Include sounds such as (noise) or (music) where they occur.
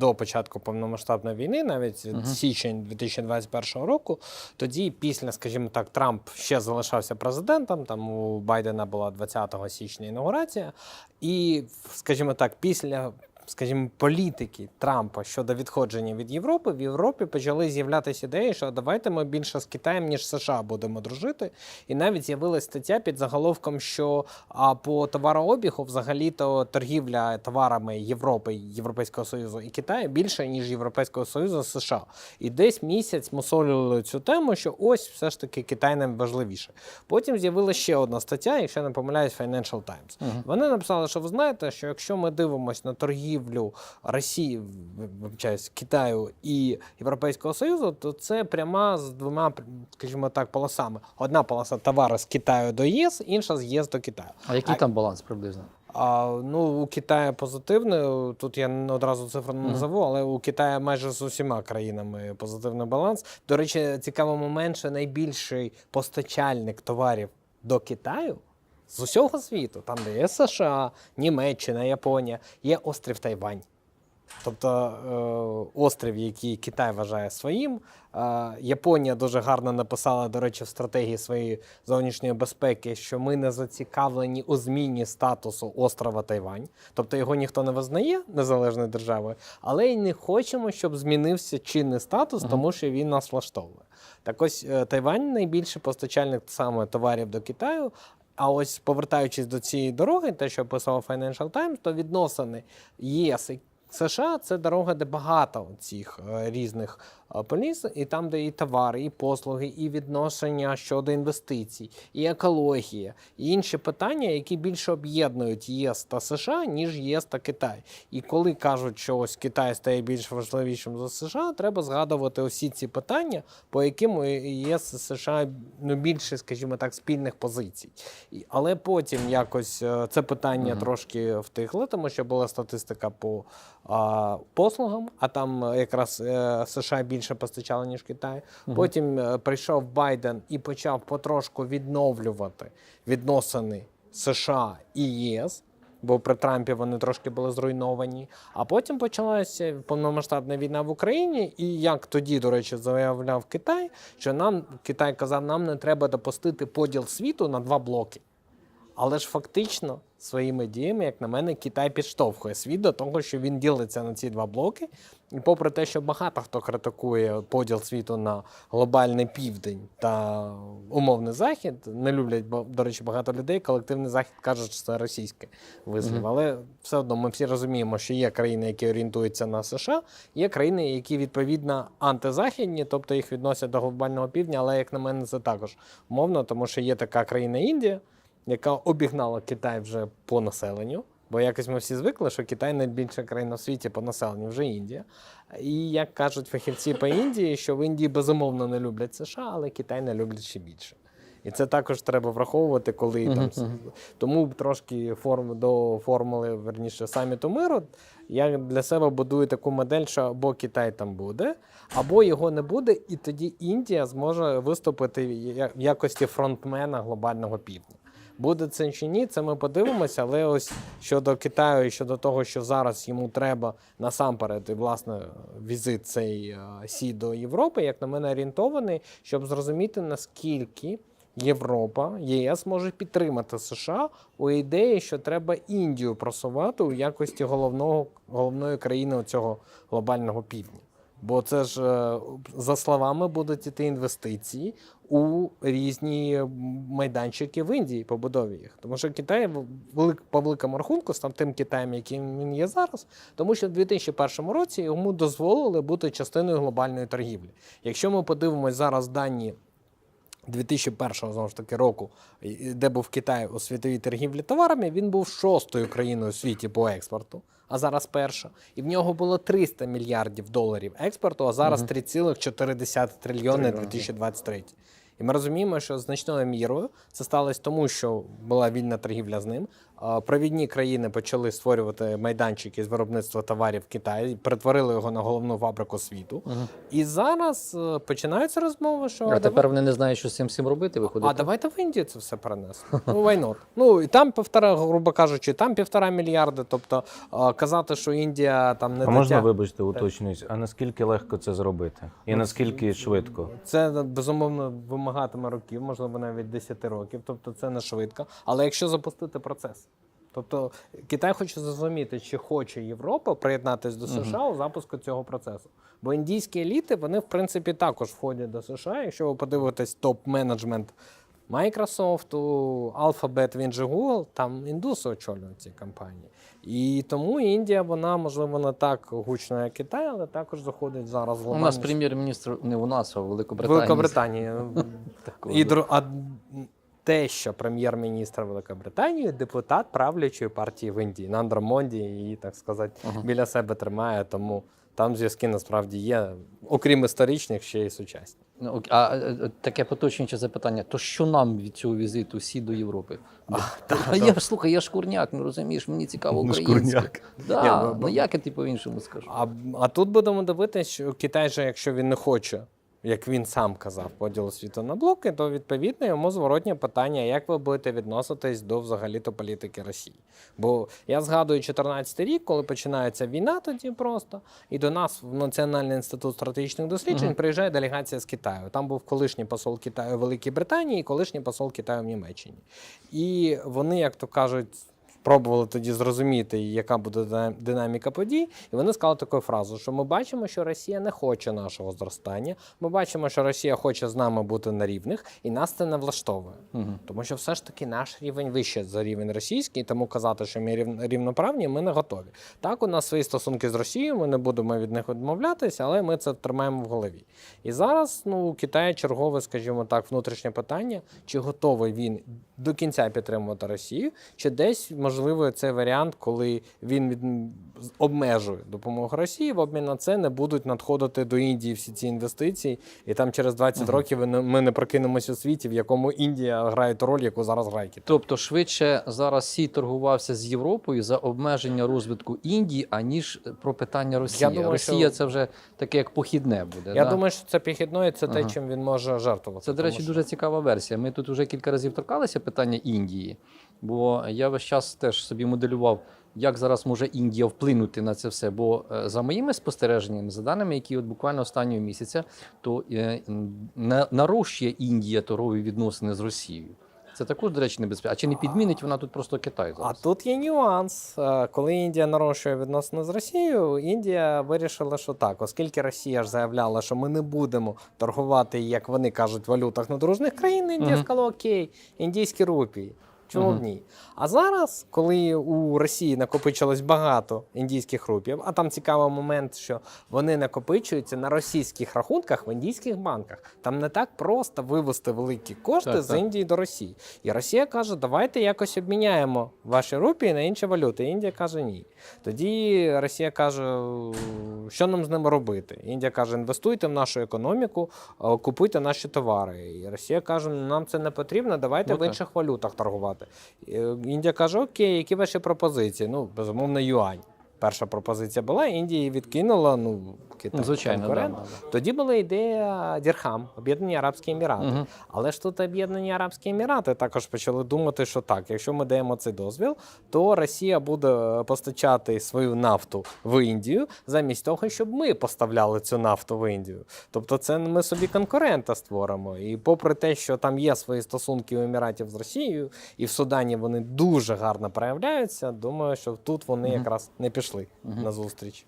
до початку повномасштабної війни, навіть січень 2021 року. Тоді, після, скажімо так, Трамп ще залишався президентом. Там у Байдена була 20 січня інаугурація. І, скажімо так, після. Скажімо, політики Трампа щодо відходження від Європи, в Європі почали з'являтися ідеї, що давайте ми більше з Китаєм, ніж США будемо дружити. І навіть з'явилася стаття під заголовком, що а, по товарообігу взагалі-то торгівля товарами Європи, Європейського Союзу і Китаю більше, ніж Європейського Союзу США. І десь місяць мусолювали цю тему, що ось все ж таки Китай нам важливіше. Потім з'явилася ще одна стаття, якщо не помиляюсь, Financial Times. Вони написали, що ви знаєте, що якщо ми дивимося на торгівлю Росії, вибачаюсь, Китаю і Європейського Союзу, то це пряма з двома, скажімо так, полосами. Одна полоса товари з Китаю до ЄС, інша з єС до Китаю. А який там баланс приблизно? А, ну, у Китаю позитивний. Тут я одразу цифру не назову, але у Китаю майже з усіма країнами позитивний баланс. До речі, цікавий момент, що найбільший постачальник товарів до Китаю з усього світу, там де є США, Німеччина, Японія, є острів Тайвань. Тобто е, острів, який Китай вважає своїм. Е, Японія дуже гарно написала, до речі, в стратегії своєї зовнішньої безпеки, що ми не зацікавлені у зміні статусу острова Тайвань. Тобто його ніхто не визнає незалежною державою, але й не хочемо, щоб змінився чинний статус, тому що він нас влаштовує. Так ось е, Тайвань найбільший постачальник саме товарів до Китаю. А ось повертаючись до цієї дороги, те, що писав Financial Times, то відносини ЄС і США це дорога, де багато цих е, різних е, і там, де і товари, і послуги, і відношення щодо інвестицій, і екологія, і інші питання, які більше об'єднують ЄС та США, ніж ЄС та Китай. І коли кажуть, що ось Китай стає більш важливішим за США, треба згадувати усі ці питання, по яким ЄС і США ну, більше, скажімо так, спільних позицій. Але потім якось е, це питання трошки втихло, тому що була статистика по а, послугам, а там е, якраз е, США більше постачали, ніж Китай. Потім е, прийшов Байден і почав потрошку відновлювати відносини США і ЄС. Бо при Трампі вони трошки були зруйновані. А потім почалася повномасштабна війна в Україні. І як тоді, до речі, заявляв Китай, що нам Китай казав, нам не треба допустити поділ світу на два блоки. Але ж фактично своїми діями, як на мене, Китай підштовхує світ до того, що він ділиться на ці два блоки. І попри те, що багато хто критикує поділ світу на глобальний південь та умовний захід, не люблять, бо, до речі, багато людей. Колективний захід кажуть, що це російське вислів. Але все одно ми всі розуміємо, що є країни, які орієнтуються на США, є країни, які відповідно антизахідні, тобто їх відносять до глобального півдня. Але як на мене, це також умовно, тому що є така країна Індія яка обігнала Китай вже по населенню. Бо якось ми всі звикли, що Китай найбільша країна в світі по населенню, вже Індія. І як кажуть фахівці по Індії, що в Індії безумовно не люблять США, але Китай не люблять ще більше. І це також треба враховувати, коли там тому трошки форм до формули, верніше, саміту миру. Я для себе будую таку модель, що або Китай там буде, або його не буде, і тоді Індія зможе виступити в якості фронтмена глобального півдня. Буде це чи ні, це ми подивимося. Але ось щодо Китаю і щодо того, що зараз йому треба насамперед, і власне візит цей е, сі до Європи, як на мене, орієнтований, щоб зрозуміти наскільки. Європа, ЄС може підтримати США у ідеї, що треба Індію просувати у якості головного головної країни цього глобального півдня. Бо це ж е, за словами будуть іти інвестиції у різні майданчики в Індії побудові їх. Тому що Китай велик, по великому рахунку став тим Китаєм, яким він є зараз, тому що в 2001 році йому дозволили бути частиною глобальної торгівлі. Якщо ми подивимось зараз дані 2001 знову ж таки року, де був Китай у світовій торгівлі товарами, він був шостою країною у світі по експорту, а зараз перша. І в нього було 300 мільярдів доларів експорту, а зараз 3,4 трильйони 2023. І ми розуміємо, що значною мірою це сталося тому, що була вільна торгівля з ним. Е, провідні країни почали створювати майданчики з виробництва товарів в Китаї, перетворили його на головну фабрику світу. І зараз е, починаються розмови, що А тепер вони не знають, що з цим всім робити. Виходить. а давайте в Індію це все перенесемо. (laughs) Ну, why? Ну і там півтора, грубо кажучи, там півтора мільярди. Тобто е, казати, що Індія там не А можна, вибачте, уточнюсь, а наскільки легко це зробити? І наскільки швидко? Це безумовно вимагатиме років, можливо, навіть 10 років. Тобто це не швидко. Але якщо запустити процес. Тобто Китай хоче зрозуміти, чи хоче Європа приєднатися до США у запуску цього процесу. Бо індійські еліти, вони в принципі також входять до США. Якщо ви подивитесь топ-менеджмент Microsoft, Alphabet, він же Google, там індуси очолюють ці компанії. І тому Індія, вона можливо не так гучна, як Китай, але також заходить зараз в У нас прем'єр-міністр не у нас, а в Великобританії. Великобританії. (laughs) Те, що прем'єр-міністр Великобританії депутат правлячої партії в Індії. Нандра Монді її, так сказати, Ага. біля себе тримає, тому там зв'язки насправді є, окрім історичних, ще й сучасні. Ну, А е, таке поточнююче запитання: то що нам від цього візиту всі до Європи? А (laughs) я ж слухай, я ж курняк, ну розумієш, мені цікаво Ну, українське. Да, ну, ну як я ти по-іншому скажу? А, а тут будемо дивитися, що Китай же, якщо він не хоче, як він сам казав, поділу світу на блоки, то відповідно йому зворотнє питання, як ви будете відноситись до взагалі-то політики Росії. Бо я згадую 14 рік, коли починається війна, тоді просто, і до нас в Національний інститут стратегічних досліджень Мгм. приїжджає делегація з Китаю. Там був колишній посол Китаю в Великій Британії і колишній посол Китаю в Німеччині. І вони, як то кажуть, пробували тоді зрозуміти, яка буде динаміка подій. І вони сказали таку фразу, що ми бачимо, що Росія не хоче нашого зростання. Ми бачимо, що Росія хоче з нами бути на рівних, і нас це не влаштовує. Мгм. Тому що все ж таки наш рівень вище за рівень російський, тому казати, що ми рів- рівноправні, ми не готові. Так, у нас свої стосунки з Росією, ми не будемо від них відмовлятися, але ми це тримаємо в голові. І зараз ну, у Китаї чергове, скажімо так, внутрішнє питання, чи готовий він до кінця підтримувати Росію, чи десь можливо цей варіант, коли він від... обмежує допомогу Росії, в обмін на це не будуть надходити до Індії всі ці інвестиції, і там через 20 Мгм. років ми не- прокинемося у світі, в якому Індія грає ту роль, яку зараз грає Китай. Тобто швидше зараз Сі торгувався з Європою за обмеження розвитку Індії, аніж про питання Росії. думаю, Росія що- це вже таке як похідне буде. Я да? думаю, що це піхідно, і це те, чим він може жертвувати. Це, до речі, що- дуже цікава версія. Ми тут вже кілька разів торкалися питання Індії, бо я весь час теж собі моделював, як зараз може Індія вплинути на це все. Бо е, за моїми спостереженнями, за даними, які от буквально останнього місяця, то е, нарощує Індія торгові відносини з Росією. Це також, до речі, небезпечно. А чи не підмінить вона тут просто Китай А тут є нюанс. Е, Коли Індія нарощує відносини з Росією, Індія вирішила, що так, оскільки Росія ж заявляла, що ми не будемо торгувати, як вони кажуть, валютах на дружних країн, Індія угу. сказала, окей, індійські рупії. Чому б Мгм. ні? А зараз, коли у Росії накопичилось багато індійських рупів, а там цікавий момент, що вони накопичуються на російських рахунках в індійських банках. Там не так просто вивести великі кошти Так, з так. Індії до Росії. І Росія каже, давайте якось обміняємо ваші рупії на інші валюти. Індія каже ні. Тоді Росія каже, що нам з ними робити? Індія каже, інвестуйте в нашу економіку, е, купуйте наші товари. І Росія каже, нам це не потрібно, давайте Ну, в інших валютах торгувати. Е, Індія каже, окей, які ваші пропозиції? Ну, безумовно, юань. Перша пропозиція була, Індія відкинула. Ну, Китай Ну, звичайно, да, конкурент. да, да. Тоді була ідея Дірхам, Об'єднані Арабські Емірати. Мгм. Але ж тут Об'єднані Арабські Емірати також почали думати, що так, якщо ми даємо цей дозвіл, то Росія буде постачати свою нафту в Індію замість того, щоб ми поставляли цю нафту в Індію. Тобто, це ми собі конкурента створимо. І попри те, що там є свої стосунки у Еміратів з Росією, і в Судані вони дуже гарно проявляються, думаю, що тут вони Мгм. якраз не пішли Мгм. на зустріч.